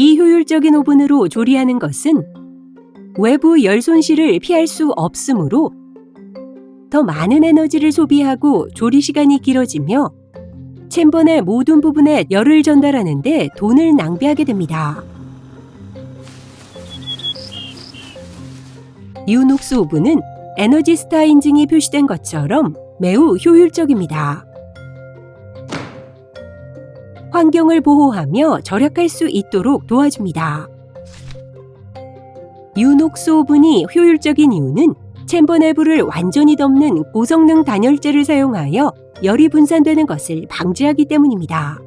효율적인 오븐으로 조리하는 것은 외부 열 손실을 피할 수 없으므로 더 많은 에너지를 소비하고 조리 시간이 길어지며 챔버 내 모든 부분에 열을 전달하는데 돈을 낭비하게 됩니다. 유녹스 오븐은 에너지 스타 인증이 표시된 것처럼 매우 효율적입니다. 환경을 보호하며 절약할 수 있도록 도와줍니다. 유녹스 오븐이 효율적인 이유는 챔버 내부를 완전히 덮는 고성능 단열재를 사용하여 열이 분산되는 것을 방지하기 때문입니다.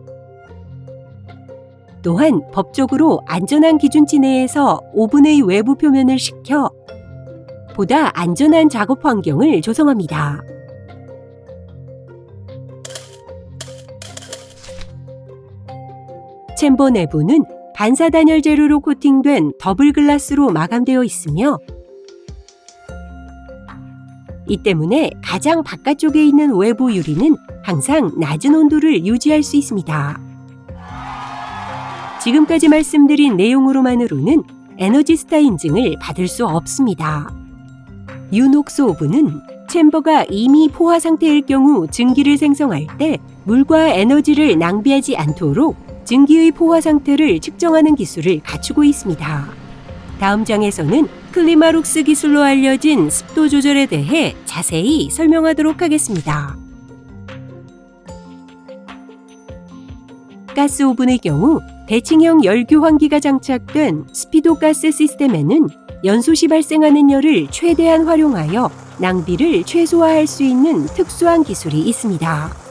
또한 법적으로 안전한 기준치 내에서 오븐의 외부 표면을 식혀 보다 안전한 작업 환경을 조성합니다. 챔버 내부는 반사 단열 재료로 코팅된 더블 글라스로 마감되어 있으며 이 때문에 가장 바깥쪽에 있는 외부 유리는 항상 낮은 온도를 유지할 수 있습니다. 지금까지 말씀드린 내용으로만으로는 에너지스타 인증을 받을 수 없습니다. 유녹스 오븐은 챔버가 이미 포화 상태일 경우 증기를 생성할 때 물과 에너지를 낭비하지 않도록 증기의 포화 상태를 측정하는 기술을 갖추고 있습니다. 다음 장에서는 클리마룩스 기술로 알려진 습도 조절에 대해 자세히 설명하도록 하겠습니다. 가스 오븐의 경우 대칭형 열 교환기가 장착된 스피도 가스 시스템에는 연소시 발생하는 열을 최대한 활용하여 낭비를 최소화할 수 있는 특수한 기술이 있습니다.